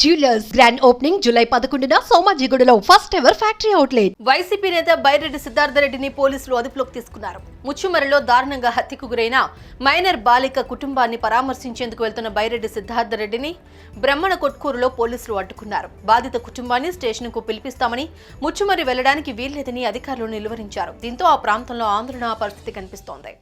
Jewellers grand opening July పదకొండున సోమాజిగూడలో first ever factory outlet YCP నేత బైరెడ్డి సిద్ధార్థరెడ్డిని పోలీసులు అదుపులోకి తీసుకున్నారు. ముచ్చుమరిలో దారుణంగా హత్యకు గురైన మైనర్ బాలిక కుటుంబాన్ని పరామర్శించేందుకు వెళ్తున్న బైరెడ్డి సిద్ధార్థరెడ్డిని బ్రహ్మణ కొట్కూరులో పోలీసులు అడ్డుకున్నారు. బాధిత కుటుంబాన్ని స్టేషన్కు పిలిపిస్తామని ముచ్చుమరి వెళ్ళడానికి వీల్లేదని అధికారులు నిలువరించారు. దీంతో ఆ ప్రాంతంలో ఆందోళన పరిస్థితి కనిపిస్తోంది.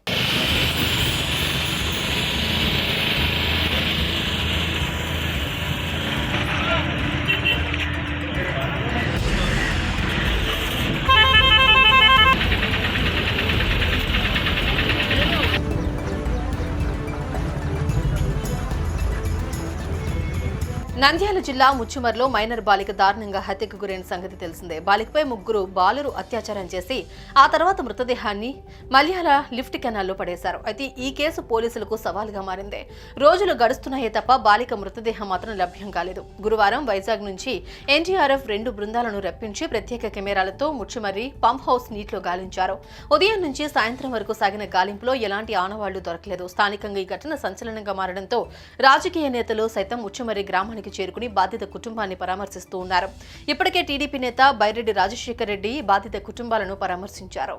నంద్యాల జిల్లా ముచ్చుమర్లో మైనర్ బాలిక దారుణంగా హత్యకు గురైన సంగతి తెలిసిందే. బాలికపై ముగ్గురు బాలురు అత్యాచారం చేసి ఆ తర్వాత మృతదేహాన్ని మల్యాల లిఫ్ట్ కెనాల్లో పడేశారు. అయితే ఈ కేసు పోలీసులకు సవాల్గా మారింది. రోజులు గడుస్తున్నాయే తప్ప బాలిక మృతదేహం మాత్రం లభ్యం కాలేదు. గురువారం వైజాగ్ నుంచి ఎన్టీఆర్ఎఫ్ రెండు బృందాలను రప్పించి ప్రత్యేక కెమెరాలతో ముచ్చుమర్రి పంప్ హౌస్ నీటిలో గాలించారు. ఉదయం నుంచి సాయంత్రం వరకు సాగిన గాలింపులో ఎలాంటి ఆనవాళ్ళు దొరకలేదు. స్థానికంగా ఈ ఘటన సంచలనంగా మారడంతో రాజకీయ నేతలు సైతం ముచ్చుమర్రి గ్రామానికి చేరుకుని బాధిత కుటుంబాన్ని పరామర్శిస్తూ ఉన్నారు. ఇప్పటికే టీడీపీ నేత బైరెడ్డి రాజశేఖర్ రెడ్డి బాధిత కుటుంబాలను పరామర్శించారు.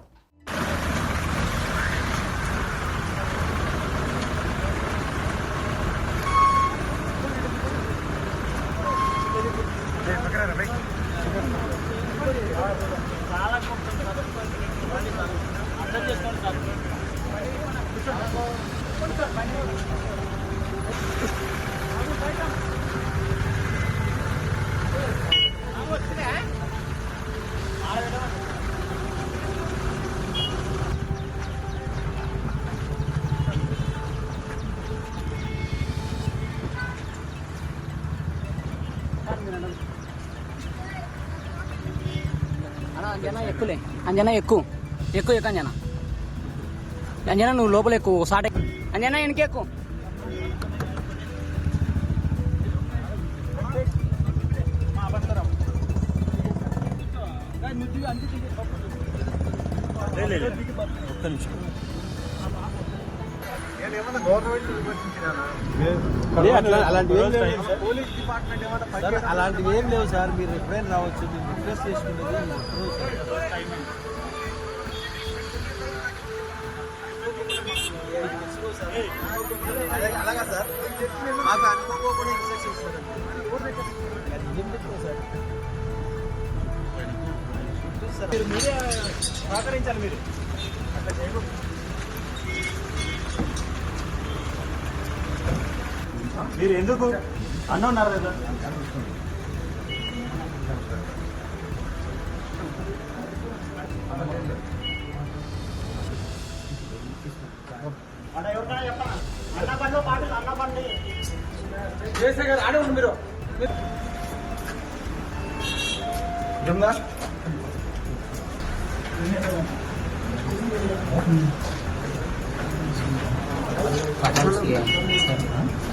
అన్నా అంజనా ఎక్కులే. అంజనా ఎక్కు. ఎక్కువ ఎక్కు అంజనా. అంజనా నువ్వు లోపల ఎక్కువ సాట అంజనా వెనక ఎక్కువ సార్, అలాంటివి ఏం లేవు సార్. మీరు ఎప్పుడైనా రావచ్చు మీరు రిక్వెస్ట్ చేసుకునేది ఎప్పుడూ సార్. అదే అలాగా సార్. మాకు అనుకోకుండా ఇన్స్ట్రక్షన్ సార్. మీరు మీరే సహకరించాలి మీరు మీరు ఎందుకు అన్న ఉన్నారు కదా. చేసే కదా ఆడే ఉండు మీరు. జమ్దా